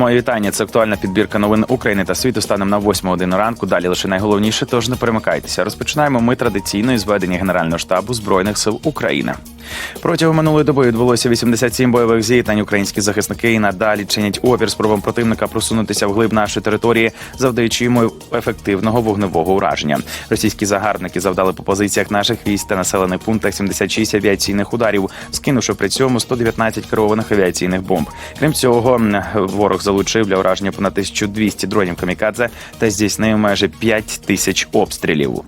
Моє вітання. Це актуальна підбірка новин України та світу станом на 8 годину ранку. Далі лише найголовніше, тож не перемикайтеся. Розпочинаємо ми традиційно із ведення Генерального штабу збройних сил України. Протягом минулої доби відбулося 87 бойових зіткнень. Українські захисники і надалі чинять опір спробам противника просунутися вглиб нашої території, завдаючи йому ефективного вогневого ураження. Російські загарбники завдали по позиціях наших військ та населених пунктах 76 авіаційних ударів, скинувши при цьому 119 керованих авіаційних бомб. Крім цього, ворог залучив для ураження понад 1200 дронів камікадзе та здійснив майже 5 тисяч обстрілів.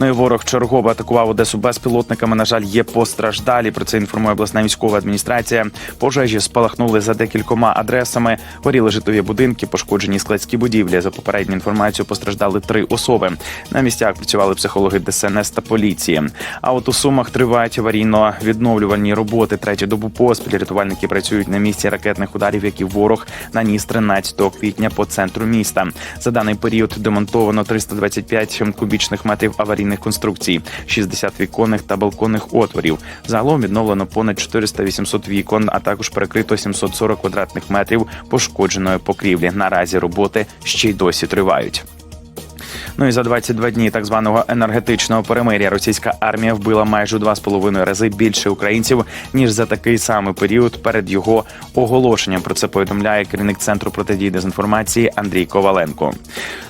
Ну і ворог чергово атакував Одесу безпілотниками. На жаль, є постраждалі. Про це інформує обласна військова адміністрація. Пожежі спалахнули за декількома адресами. Горіли житлові будинки, пошкоджені складські будівлі. За попередню інформацію постраждали три особи. На місцях працювали психологи ДСНС та поліції. А от у сумах тривають аварійно-відновлювальні роботи. Третю добу поспіль рятувальники працюють на місці ракетних ударів, які ворог наніс 13 квітня по центру міста. За даний період демонтовано 325 кубічних метрів аварійних конструкцій, 60 віконних та балконних отворів. Загалом відновлено понад 400-800 вікон, а також перекрито 740 квадратних метрів пошкодженої покрівлі. Наразі роботи ще й досі тривають. Ну і за 22 дні так званого енергетичного перемиря російська армія вбила майже у два з половиною рази більше українців ніж за такий самий період перед його оголошенням. Про це повідомляє керівник центру протидії дезінформації Андрій Коваленко.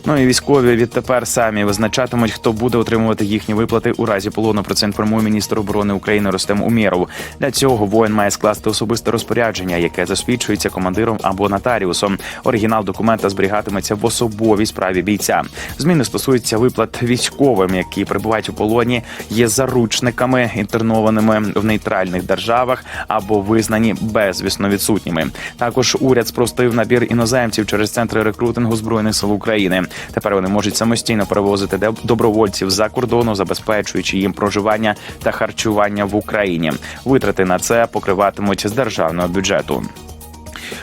Ну і військові відтепер самі визначатимуть, хто буде отримувати їхні виплати у разі полону. Про це інформує міністр оборони України Ростем Умєров. Для цього воїн має скласти особисте розпорядження, яке засвідчується командиром або нотаріусом. Оригінал документа зберігатиметься в особовій справі бійця. Зміни стосуються виплат військовим, які перебувають у полоні, є заручниками інтернованими в нейтральних державах або визнані безвісно відсутніми. Також уряд спростив набір іноземців через центри рекрутингу збройних сил України. Тепер вони можуть самостійно перевозити добровольців за кордону, забезпечуючи їм проживання та харчування в Україні. Витрати на це покриватимуть з державного бюджету.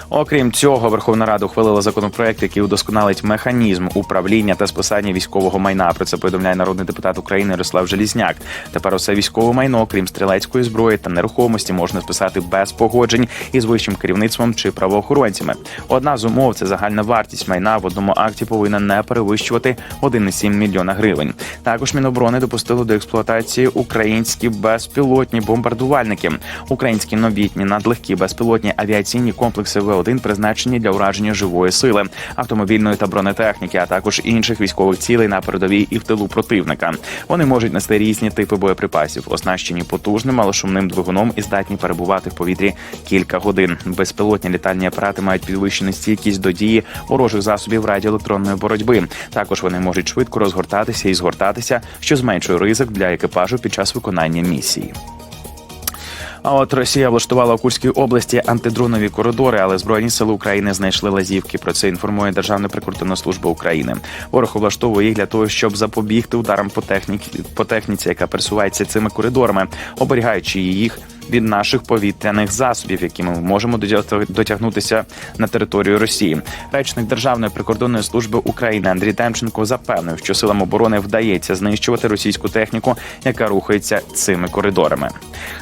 Окрім цього, Верховна Рада ухвалила законопроект, який удосконалить механізм управління та списання військового майна. Про це повідомляє народний депутат України Ярослав Желізняк. Тепер усе військове майно, крім стрілецької зброї та нерухомості, можна списати без погоджень із вищим керівництвом чи правоохоронцями. Одна з умов це загальна вартість майна в одному акті повинна не перевищувати 1,7 мільйона гривень. Також Міноборони допустило до експлуатації українські безпілотні бомбардувальники, українські новітні надлегкі безпілотні авіаційні комплекси В1 призначені для ураження живої сили, автомобільної та бронетехніки, а також інших військових цілей на передовій і в тилу противника. Вони можуть нести різні типи боєприпасів, оснащені потужним малошумним двигуном і здатні перебувати в повітрі кілька годин. Безпілотні літальні апарати мають підвищену стійкість до дії ворожих засобів радіоелектронної боротьби. Також вони можуть швидко розгортатися і згортатися, що зменшує ризик для екіпажу під час виконання місії. А от Росія влаштувала у Курській області антидронові коридори, але збройні сили України знайшли лазівки. Про це інформує Державна прикордонна служба України. Ворог влаштовує їх для того, щоб запобігти ударам по техніці, по техніці, яка пересувається цими коридорами, оберігаючи їх. Від наших повітряних засобів, які ми можемо дотягнутися на територію Росії, речник Державної прикордонної служби України Андрій Демченко запевнив, що силам оборони вдається знищувати російську техніку, яка рухається цими коридорами.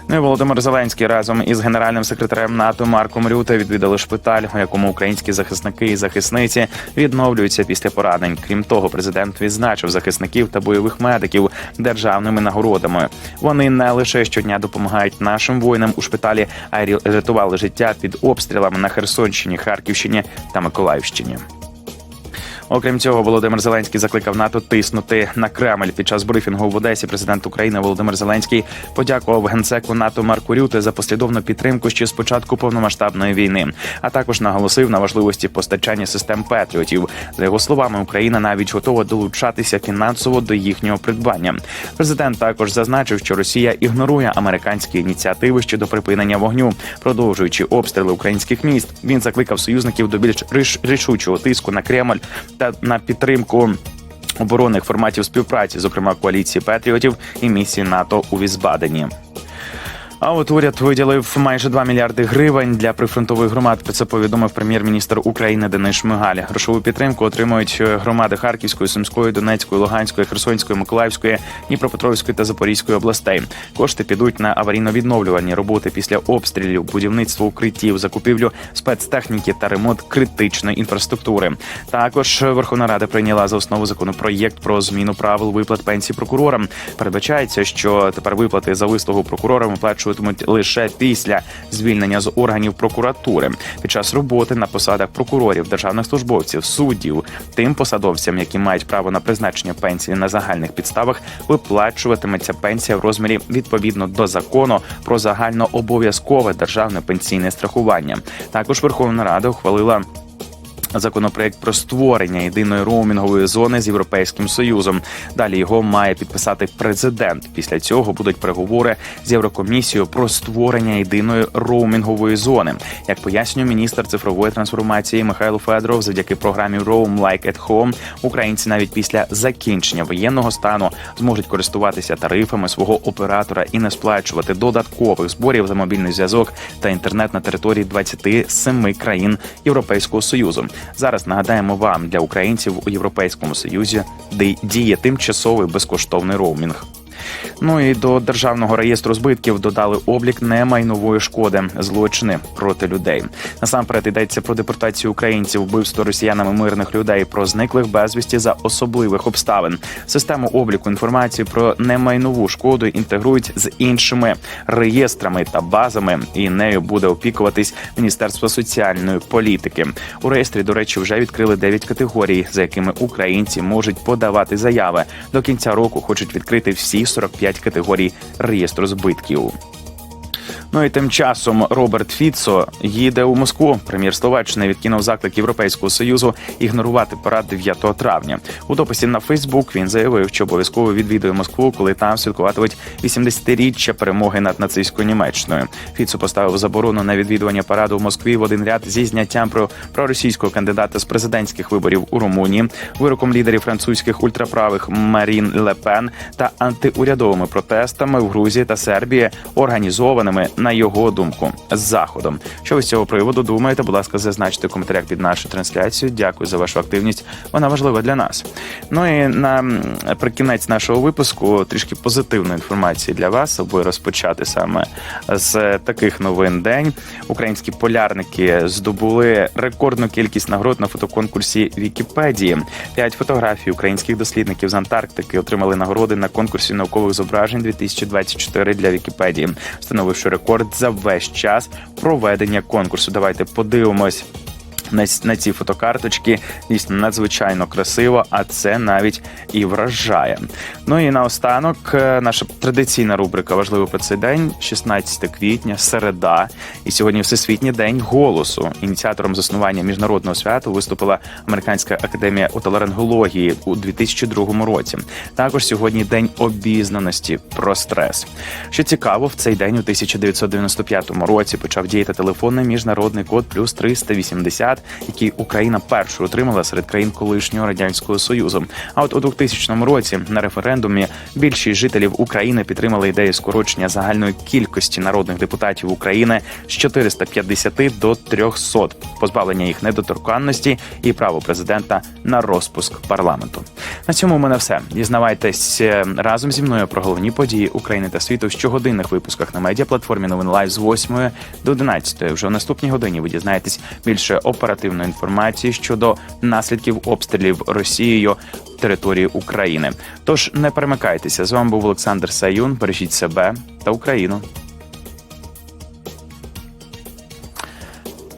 Ну і Володимир Зеленський разом із генеральним секретарем НАТО Марком Рюте відвідали шпиталь, у якому українські захисники і захисниці відновлюються після поранень. Крім того, президент відзначив захисників та бойових медиків державними нагородами. Вони не лише щодня допомагають нашим воїнам у шпиталі, а рятували життя під обстрілами на Херсонщині, Харківщині та Миколаївщині. Окрім цього, Володимир Зеленський закликав НАТО тиснути на Кремль. Під час брифінгу в Одесі президент України Володимир Зеленський подякував генсеку НАТО Марку Рюте за послідовну підтримку ще з початку повномасштабної війни, а також наголосив на важливості постачання систем Петріотів. За його словами, Україна навіть готова долучатися фінансово до їхнього придбання. Президент також зазначив, що Росія ігнорує американські ініціативи щодо припинення вогню, продовжуючи обстріли українських міст. Він закликав союзників до більш рішучого тиску на Кремль та на підтримку. Оборонних форматів співпраці, зокрема коаліції патріотів і місії НАТО у Візбадені. А от уряд виділив майже 2 мільярди гривень для прифронтових громад. Про це повідомив прем'єр-міністр України Денис Шмигаль. Грошову підтримку отримують громади Харківської, Сумської, Донецької, Луганської, Херсонської, Миколаївської, Дніпропетровської та Запорізької областей. Кошти підуть на аварійно-відновлювальні роботи після обстрілів, будівництво укриттів, закупівлю спецтехніки та ремонт критичної інфраструктури. Також Верховна Рада прийняла за основу законопроєкт про зміну правил виплат пенсій прокурорам. Передбачається, що тепер виплати за вислугу прокурорам оплачуватимуть лише після звільнення з органів прокуратури під час роботи на посадах прокурорів, державних службовців, суддів, тим посадовцям, які мають право на призначення пенсії на загальних підставах, виплачуватиметься пенсія в розмірі відповідно до закону про загальнообов'язкове державне пенсійне страхування. Також Верховна Рада ухвалила. Законопроект про створення єдиної роумінгової зони з європейським союзом. Далі його має підписати президент. Після цього будуть переговори з Єврокомісією про створення єдиної роумінгової зони. Як пояснює міністр цифрової трансформації Михайло Федоров, завдяки програмі Roam Like at Home українці навіть після закінчення воєнного стану зможуть користуватися тарифами свого оператора і не сплачувати додаткових зборів за мобільний зв'язок та інтернет на території 27 країн Європейського союзу. Зараз нагадаємо вам для українців у Європейському Союзі, де діє тимчасовий безкоштовний роумінг. Ну і до державного реєстру збитків додали облік немайнової шкоди, злочини проти людей. Насамперед йдеться про депортацію українців, вбивство росіянами мирних людей, про зниклих безвісті за особливих обставин. Систему обліку інформації про немайнову шкоду інтегрують з іншими реєстрами та базами, і нею буде опікуватись Міністерство соціальної політики. У реєстрі, до речі, вже відкрили 9 категорій, за якими українці можуть подавати заяви. До кінця року хочуть відкрити всі 45 категорій реєстру збитків. Ну і тим часом Роберт Фіцо їде у Москву. Прем'єр Словаччини відкинув заклик Європейського союзу ігнорувати парад 9 травня. У дописі на Фейсбук він заявив, що обов'язково відвідує Москву, коли там святкуватимуть 80-річчя перемоги над нацистською Німеччиною. Фіцо поставив заборону на відвідування параду в Москві в один ряд зі зняттям про проросійського кандидата з президентських виборів у Румунії, вироком лідерів французьких ультраправих Марін Лепен та антиурядовими протестами в Грузії та Сербії, організованими на його думку з заходом. Що ви з цього приводу думаєте? Будь ласка, зазначте в коментарях під нашу трансляцію. Дякую за вашу активність. Вона важлива для нас. Ну і наприкінець нашого випуску трішки позитивної інформації для вас, аби розпочати саме з таких новин. День українські полярники здобули рекордну кількість нагород на фотоконкурсі Вікіпедії. П'ять фотографій українських дослідників з Антарктики отримали нагороди на конкурсі наукових зображень 2024 для Вікіпедії, встановивши рекорд за весь час проведення конкурсу. Давайте подивимось. На, на ці фотокарточки дійсно надзвичайно красиво, а це навіть і вражає. Ну і наостанок, е, наша традиційна рубрика Важливо про цей день, 16 квітня, середа. І сьогодні Всесвітній день голосу. Ініціатором заснування міжнародного святу виступила Американська академія отоларингології у 2002 році. Також сьогодні день обізнаності про стрес. Що цікаво, в цей день у 1995 році почав діяти телефонний міжнародний код плюс 380, який Україна першою отримала серед країн колишнього радянського союзу. А от у 2000 році на референдумі більшість жителів України підтримали ідею скорочення загальної кількості народних депутатів України з 450 до 300, позбавлення їх недоторканності і право президента на розпуск парламенту. На цьому у мене все. Дізнавайтесь е, разом зі мною про головні події України та світу в щогодинних випусках на медіаплатформі Новин Лайв з 8 до 11. Вже в наступній годині ви дізнаєтесь більше оперативної інформації щодо наслідків обстрілів Росією території України. Тож не перемикайтеся. З вами був Олександр Саюн. Бережіть себе та Україну.